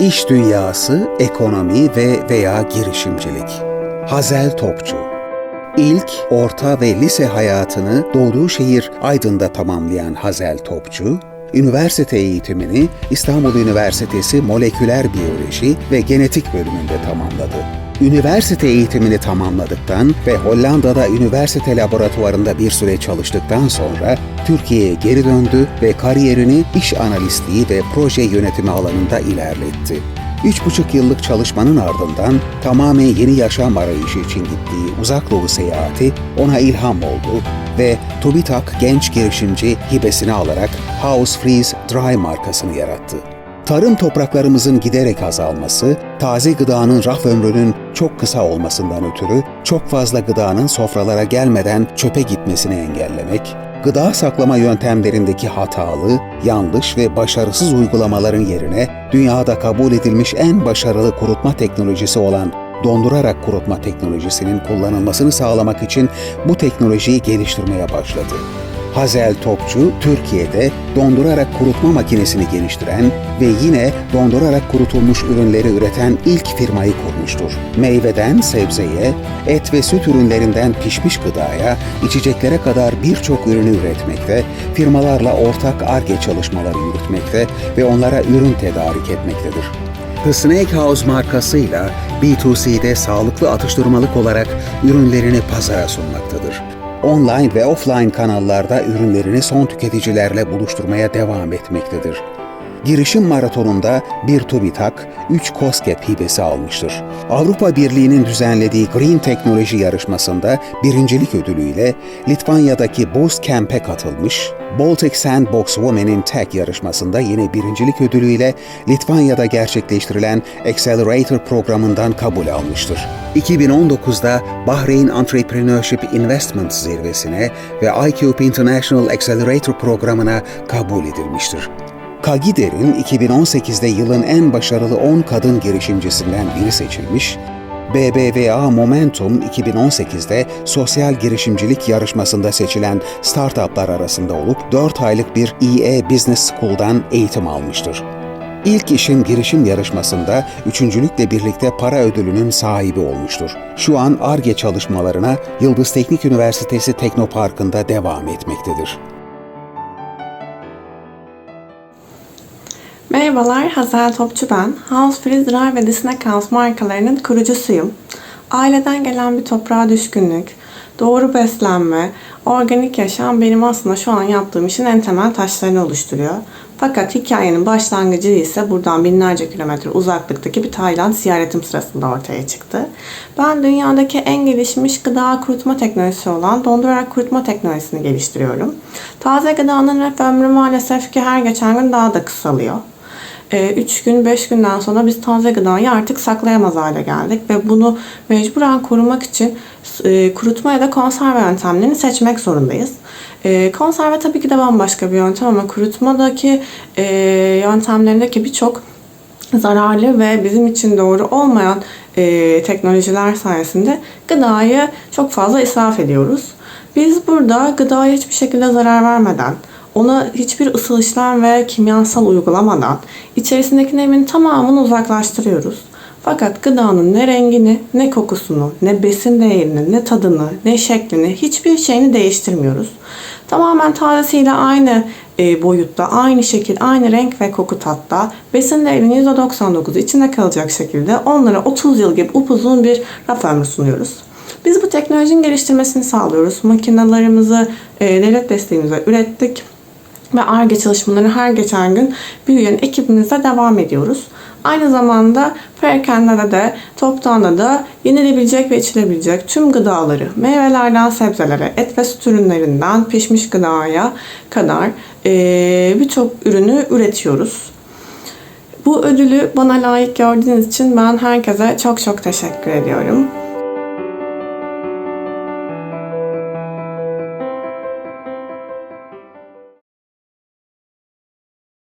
İş dünyası, ekonomi ve veya girişimcilik. Hazel Topçu İlk, orta ve lise hayatını doğduğu şehir Aydın'da tamamlayan Hazel Topçu, üniversite eğitimini İstanbul Üniversitesi Moleküler Biyoloji ve Genetik bölümünde tamamladı. Üniversite eğitimini tamamladıktan ve Hollanda'da üniversite laboratuvarında bir süre çalıştıktan sonra Türkiye'ye geri döndü ve kariyerini iş analistliği ve proje yönetimi alanında ilerletti. Üç buçuk yıllık çalışmanın ardından tamamen yeni yaşam arayışı için gittiği uzak doğu seyahati ona ilham oldu ve TÜBİTAK genç girişimci hibesini alarak House Freeze Dry markasını yarattı. Tarım topraklarımızın giderek azalması, taze gıdanın raf ömrünün çok kısa olmasından ötürü çok fazla gıdanın sofralara gelmeden çöpe gitmesini engellemek, gıda saklama yöntemlerindeki hatalı, yanlış ve başarısız uygulamaların yerine dünyada kabul edilmiş en başarılı kurutma teknolojisi olan dondurarak kurutma teknolojisinin kullanılmasını sağlamak için bu teknolojiyi geliştirmeye başladı. Hazel Topçu, Türkiye'de dondurarak kurutma makinesini geliştiren ve yine dondurarak kurutulmuş ürünleri üreten ilk firmayı kurmuştur. Meyveden sebzeye, et ve süt ürünlerinden pişmiş gıdaya, içeceklere kadar birçok ürünü üretmekte, firmalarla ortak ARGE çalışmaları yürütmekte ve onlara ürün tedarik etmektedir. The Snake House markasıyla B2C'de sağlıklı atıştırmalık olarak ürünlerini pazara sunmaktadır online ve offline kanallarda ürünlerini son tüketicilerle buluşturmaya devam etmektedir. Girişim maratonunda bir TÜBİTAK, 3 COSGAP hibesi almıştır. Avrupa Birliği'nin düzenlediği Green Teknoloji yarışmasında birincilik ödülüyle Litvanya'daki Boost Camp'e katılmış, Baltic Sandbox Women in Tech yarışmasında yine birincilik ödülüyle Litvanya'da gerçekleştirilen Accelerator programından kabul almıştır. 2019'da Bahreyn Entrepreneurship Investment zirvesine ve iCube International Accelerator programına kabul edilmiştir. Kagider'in 2018'de yılın en başarılı 10 kadın girişimcisinden biri seçilmiş, BBVA Momentum 2018'de sosyal girişimcilik yarışmasında seçilen startuplar arasında olup 4 aylık bir EA Business School'dan eğitim almıştır. İlk işin girişim yarışmasında üçüncülükle birlikte para ödülünün sahibi olmuştur. Şu an ARGE çalışmalarına Yıldız Teknik Üniversitesi Teknoparkı'nda devam etmektedir. Merhabalar, Hazel Topçu ben. House Freeze Dry ve Snack House markalarının kurucusuyum. Aileden gelen bir toprağa düşkünlük, doğru beslenme, organik yaşam benim aslında şu an yaptığım işin en temel taşlarını oluşturuyor. Fakat hikayenin başlangıcı ise buradan binlerce kilometre uzaklıktaki bir Tayland ziyaretim sırasında ortaya çıktı. Ben dünyadaki en gelişmiş gıda kurutma teknolojisi olan dondurarak kurutma teknolojisini geliştiriyorum. Taze gıdanın raf ömrü maalesef ki her geçen gün daha da kısalıyor. 3 gün 5 günden sonra biz taze gıdayı artık saklayamaz hale geldik ve bunu mecburen korumak için e, kurutma ya da konserve yöntemlerini seçmek zorundayız. E, konserve tabii ki de bambaşka bir yöntem ama kurutmadaki e, yöntemlerindeki birçok zararlı ve bizim için doğru olmayan teknolojiler sayesinde gıdayı çok fazla israf ediyoruz. Biz burada gıdaya hiçbir şekilde zarar vermeden, ona hiçbir ısıl işlem ve kimyasal uygulamadan içerisindeki nemin tamamını uzaklaştırıyoruz. Fakat gıdanın ne rengini, ne kokusunu, ne besin değerini, ne tadını, ne şeklini, hiçbir şeyini değiştirmiyoruz. Tamamen tazesiyle aynı e, boyutta, aynı şekil, aynı renk ve koku tatta besin değerinin %99'u içinde kalacak şekilde onlara 30 yıl gibi upuzun bir raf ömrü sunuyoruz. Biz bu teknolojinin geliştirmesini sağlıyoruz. Makinalarımızı e, devlet desteğimizle ürettik ve ARGE çalışmaları her geçen gün büyüyen ekibimizle devam ediyoruz. Aynı zamanda perakendede de toptanda da yenilebilecek ve içilebilecek tüm gıdaları, meyvelerden sebzelere, et ve süt ürünlerinden pişmiş gıdaya kadar e, birçok ürünü üretiyoruz. Bu ödülü bana layık gördüğünüz için ben herkese çok çok teşekkür ediyorum.